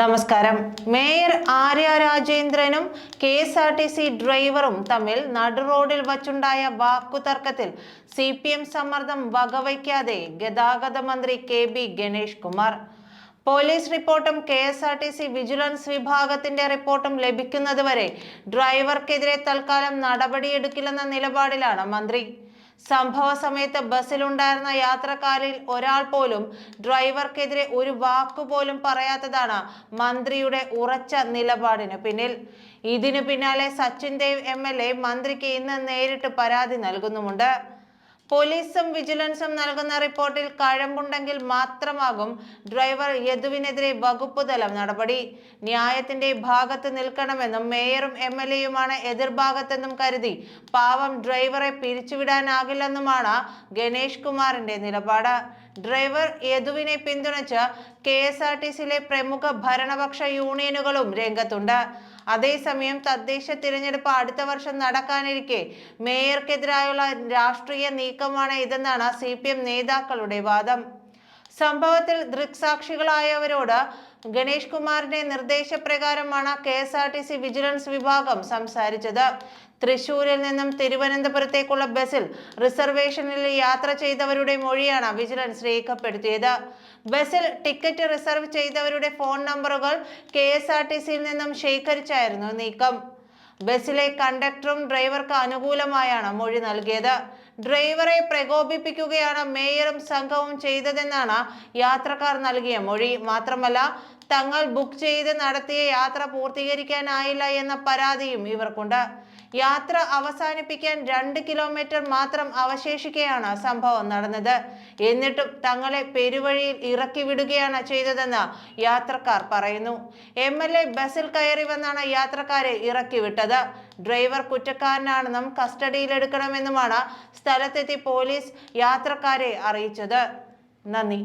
നമസ്കാരം. Mayor Arya രാജേന്ദ്രനും K S R T C ഡ്രൈവറും തമ്മിൽ നടുറോഡിൽ വച്ചുണ്ടായ വാക്കുതർക്കത്തിൽ സി പി എം സമ്മർദ്ദം വകവയ്ക്കാതെ ഗതാഗത മന്ത്രി K B Ganesh Kumar. Police റിപ്പോർട്ടും K S R T C vigilance വിഭാഗത്തിന്റെ റിപ്പോർട്ടും ലഭിക്കുന്നതുവരെ ഡ്രൈവർക്കെതിരെ തൽക്കാലം നടപടിയെടുക്കില്ലെന്ന നിലപാടിലാണ് മന്ത്രി. സംഭവ സമയത്ത് ബസ്സിലുണ്ടായിരുന്ന യാത്രക്കാരിൽ ഒരാൾ പോലും ഡ്രൈവർക്കെതിരെ ഒരു വാക്കുപോലും പറയാത്തതാണ് മന്ത്രിയുടെ ഉറച്ച നിലപാടിന് പിന്നിൽ. ഇതിനു പിന്നാലെ സച്ചിൻ ദേവ് എം മന്ത്രിക്ക് ഇന്ന് നേരിട്ട് പരാതി നൽകുന്നുമുണ്ട്. പോലീസും വിജിലൻസും നൽകുന്ന റിപ്പോർട്ടിൽ കഴമ്പുണ്ടെങ്കിൽ മാത്രമാകും ഡ്രൈവർ യദുവിനെതിരെ വകുപ്പ് തലം നടപടി. ന്യായത്തിന്റെ ഭാഗത്ത് നിൽക്കണമെന്നും മേയറും എം എൽ എയുമാണ് എതിർഭാഗത്തെന്നും കരുതി. പാവം ഡ്രൈവറെ പിരിച്ചുവിടാനാകില്ലെന്നുമാണ് ഗണേഷ് കുമാറിന്റെ നിലപാട്. ഡ്രൈവർ യദുവിനെ പിന്തുണച്ച് കെ എസ് ആർ ടി സിയിലെ പ്രമുഖ ഭരണപക്ഷ യൂണിയനുകളും രംഗത്തുണ്ട്. അതേസമയം തദ്ദേശ തിരഞ്ഞെടുപ്പ് അടുത്ത വർഷം നടക്കാനിരിക്കെ മേയർക്കെതിരായുള്ള രാഷ്ട്രീയ നീക്കമാണ് ഇതെന്നാണ് സി നേതാക്കളുടെ വാദം. സംഭവത്തിൽ ദൃക്സാക്ഷികളായവരോട് ഗണേഷ് കുമാറിന്റെ നിർദ്ദേശപ്രകാരമാണ് K S R T C vigilance വിഭാഗം സംസാരിച്ചത്. തൃശൂരിൽ നിന്നും തിരുവനന്തപുരത്തേക്കുള്ള ബസ്സിൽ റിസർവേഷനിൽ യാത്ര ചെയ്തവരുടെ മൊഴിയാണ് വിജിലൻസ് രേഖപ്പെടുത്തിയത്. ബസ്സിൽ ടിക്കറ്റ് റിസർവ് ചെയ്തവരുടെ ഫോൺ നമ്പറുകൾ കെ എസ് ആർ ടി സിയിൽ നിന്നും ശേഖരിച്ചായിരുന്നു നീക്കം. ബസ്സിലെ കണ്ടക്ടറും ഡ്രൈവർക്ക് അനുകൂലമായാണ് മൊഴി നൽകിയത്. ഡ്രൈവറെ പ്രകോപിപ്പിക്കുകയാണ് മേയറും സംഘവും ചെയ്തതെന്നാണ് യാത്രക്കാർ നൽകിയ മൊഴി. മാത്രമല്ല തങ്ങൾ ബുക്ക് ചെയ്ത് നടത്തിയ യാത്ര പൂർത്തീകരിക്കാനായില്ല എന്ന പരാതിയും ഇവർക്കുണ്ട്. യാത്ര അവസാനിപ്പിക്കാൻ രണ്ട് കിലോമീറ്റർ മാത്രം അവശേഷിക്കെയാണ് സംഭവം നടന്നത്. എന്നിട്ടും തങ്ങളെ പെരുവഴിയിൽ ഇറക്കി വിടുകയാണ് ചെയ്തതെന്ന് യാത്രക്കാർ പറയുന്നു. എം എൽ എ ബസ്സിൽ കയറി വന്നാണ് യാത്രക്കാരെ ഇറക്കി വിട്ടത്. ഡ്രൈവർ കുറ്റക്കാരനാണെന്നും കസ്റ്റഡിയിലെടുക്കണമെന്നുമാണ് സ്ഥലത്തെത്തി പോലീസ് യാത്രക്കാരെ അറിയിച്ചത്. നന്ദി.